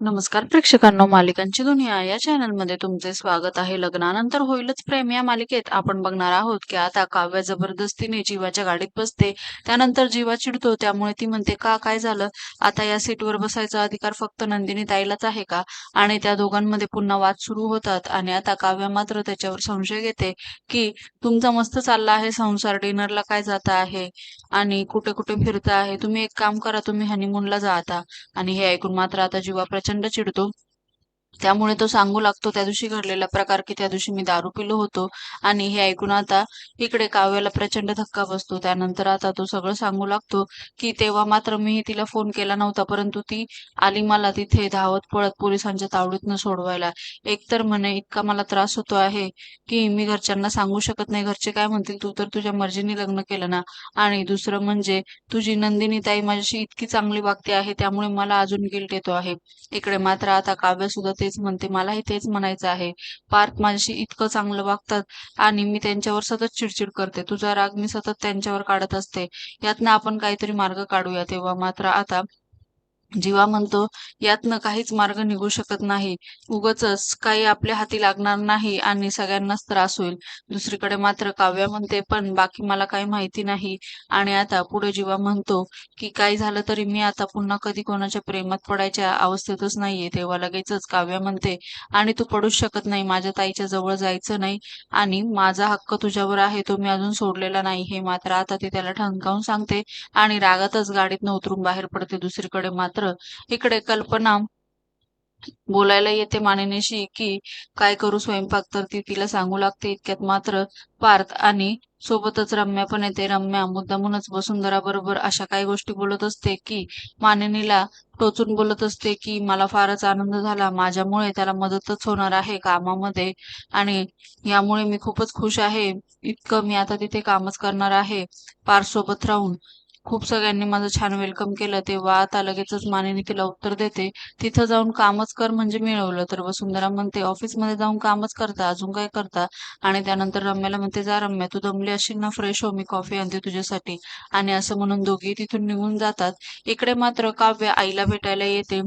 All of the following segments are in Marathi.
नमस्कार प्रेक्षकांनो मालिकांची दुनिया. या चॅनलमध्ये तुमचे स्वागत आहे. लग्नानंतर होईलच प्रेम. या मालिकेत आपण बघणार आहोत की आता काव्य जबरदस्तीने जीवाच्या गाडीत बसते. त्यानंतर जीवा चिडतो. त्यामुळे ती म्हणते का काय झालं? आता या सीटवर बसायचा अधिकार फक्त नंदिनी ताईलाच आहे का? आणि त्या दोघांमध्ये पुन्हा वाद सुरू होतात. आणि आता काव्य मात्र त्याच्यावर संशय घेते की तुमचा मस्त चालला आहे संसार. डिनरला काय जाता आहे? आणि कुठे कुठे फिरता आहे? तुम्ही एक काम करा. तुम्ही हनीमूनला जा आता. आणि हे ऐकून मात्र आता जीवा प्रचंड चिडतो त्यामुळे तो सांगू लागतो त्या दिवशी घडलेला प्रकार की त्या दिवशी मी दारू पिलो होतो आणि हे ऐकून आता इकडे काव्याला प्रचंड धक्का बसतो. त्यानंतर आता तो सगळं सांगू लागतो की तेव्हा मात्र मी तिला फोन केला नव्हता परंतु ती आली मला तिथे धावत पळत पोलिसांच्या तावडीतनं सोडवायला. एकतर म्हणे इतका मला त्रास होतो आहे की मी घरच्यांना सांगू शकत नाही. घरचे काय म्हणतील? तू तर तुझ्या मर्जीने लग्न केलं ना. आणि दुसरं म्हणजे तुझी नंदिनी ताई माझ्याशी इतकी चांगली वागते आहे त्यामुळे मला अजून गिल्ट येतो आहे. इकडे मात्र आता काव्य सुद्धा तेच म्हणते मलाही तेच म्हणायचं आहे. पार्थ माझ्याशी इतकं चांगलं वागतात आणि मी त्यांच्यावर सतत चिडचिड करते. तुझा राग मी सतत त्यांच्यावर काढत असते. यातनं आपण काहीतरी मार्ग काढूया तेव्हा. मात्र आता जीवा म्हणतो यातनं काहीच मार्ग निघू शकत नाही. उगच काही आपल्या हाती लागणार नाही आणि सगळ्यांनाच त्रास होईल. दुसरीकडे मात्र काव्य म्हणते पण बाकी मला काही माहिती नाही. आणि आता पुढे जीवा म्हणतो की काही झालं तरी मी आता पुन्हा कधी कोणाच्या प्रेमात पडायच्या अवस्थेतच नाहीये. तेव्हा लगेचच काव्य म्हणते आणि तू पडूच शकत नाही. माझ्या ताईच्या जवळ जायचं नाही आणि माझा हक्क तुझ्यावर आहे. तो मी अजून सोडलेला नाही. हे मात्र आता ती त्याला ठणकावून सांगते आणि रागातच गाडीतनं उतरून बाहेर पडते. दुसरीकडे मात्र इकडे कल्पना बोलायला येते मानिनीशी की काय करू स्वयंपाक तर ती तिला सांगू लागते इतक्यात मात्र पार्थ आणि सोबतच रम्या पण येते. रम्या मुद्दामूनच वसुंधरा बरोबर अशा काही गोष्टी बोलत असते की मानिनीला टोचून बोलत असते की मला फारच आनंद झाला. माझ्यामुळे त्याला मदतच होणार आहे कामामध्ये आणि यामुळे मी खूपच खुश आहे. इतकं मी आता तिथे कामच करणार आहे. पार्थ सोबत राहून खूप सगळ्यांनी माझं छान वेलकम केलं. तेव्हा आता लगेचच मानेने तिला उत्तर देते. तिथं जाऊन कामच कर म्हणजे मिळवलं. तर वसुंधरा म्हणते ऑफिसमध्ये जाऊन कामच करता अजून काय करता? आणि त्यानंतर रम्याला म्हणते जा रम्या तू दमली अशील ना फ्रेश हो मी कॉफी आणते तुझ्यासाठी. आणि असं म्हणून दोघी तिथून निघून जातात. इकडे मात्र काव्य आईला भेटायला येते.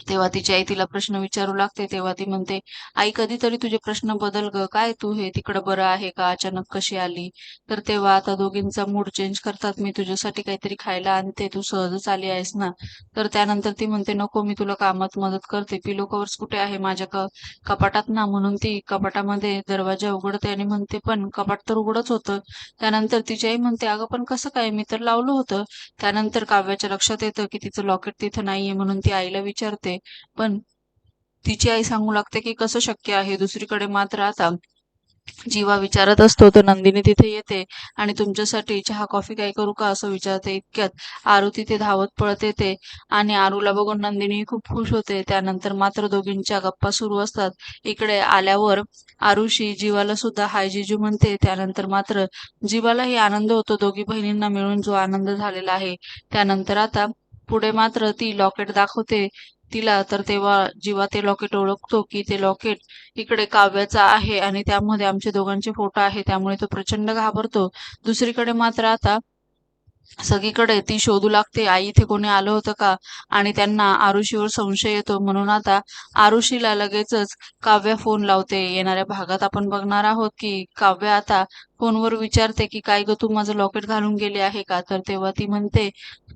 तेव्हा तिची आई तिला प्रश्न विचारू लागते तेव्हा ती म्हणते आई कधीतरी तुझे प्रश्न बदल ग. काय तू? हे तिकडं बरं आहे का? अचानक कशी आली? तर तेव्हा आता दोघींचा मूड चेंज करतात. मी तुझ्यासाठी काहीतरी खायला आणते. तू सहजच आली आहेस ना? तर त्यानंतर ती म्हणते नको मी तुला कामात मदत करते. पिलो कवर्स कुठे आहे माझ्या क कपाटात ना? म्हणून ती कपाटामध्ये दरवाजा उघडते आणि म्हणते पण कपाट तर उघडच होतं. त्यानंतर तिची आई म्हणते अगं पण कसं काय? मी तर लावलं होतं. त्यानंतर काव्याच्या लक्षात येतं की तिचं लॉकेट तिथं नाहीये म्हणून ती आईला विचारते. पण तिची आई सांगू लागते की कसं शक्य आहे? दुसरीकडे मात्र आता जीवा विचारत असतो तर नंदिनी तिथे येते आणि तुमच्यासाठी चहा कॉफी काय करू का? असं विचारते. इतक्यात आरू तिथे धावत पळत येते आणि आरूला बघून नंदिनी खूप खुश होते. त्यानंतर मात्र दोघींच्या गप्पा सुरू असतात. इकडे आल्यावर आरुशी जीवाला सुद्धा हाय जीजू म्हणते. त्यानंतर मात्र जीवालाही आनंद होतो. दोघी बहिणींना मिळून जो आनंद झालेला आहे. त्यानंतर आता पुढे मात्र ती लॉकेट दाखवते. तिला. तर तेव्हा जेव्हा ते लॉकेट ओळखतो की ते लॉकेट इकडे काव्याचा आहे आणि त्यामध्ये आमचे दोघांचे फोटो आहे त्यामुळे तो प्रचंड घाबरतो. दुसरीकडे मात्र आता सगळीकडे ती शोधू लागते आई इथे कोणी आलं होतं का? आणि त्यांना आरुषीवर संशय येतो. म्हणून आता आरुषीला लगेचच काव्या फोन लावते. येणाऱ्या भागात आपण बघणार आहोत की काव्य आता फोनवर विचारते की काय ग तू माझं लॉकेट घालून गेले आहे का? तर तेव्हा ती म्हणते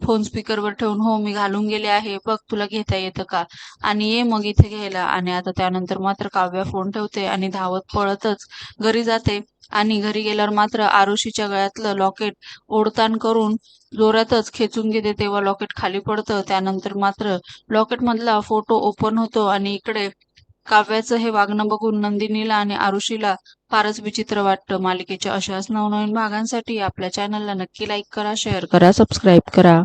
फोन स्पीकरवर ठेवून हो मी घालून गेले आहे. बघ तुला घेता येतं का? आणि ये मग इथे घ्यायला. आणि आता त्यानंतर मात्र काव्या फोन ठेवते आणि धावत पळतच घरी जाते. आणि घरी गेल्यावर मात्र आरुषीच्या गळ्यातलं लॉकेट ओढताण करून जोरातच खेचून घेते. तेव्हा लॉकेट खाली पडतं. त्यानंतर मात्र लॉकेट मधला फोटो ओपन होतो आणि इकडे काव्याचं हे वागणं बघून नंदिनीला आणि आरुषीला फारच विचित्र वाटतं. मालिकेच्या अशाच नवनवीन भागांसाठी आपल्या चॅनलला नक्की लाईक करा शेअर करा सबस्क्राईब करा.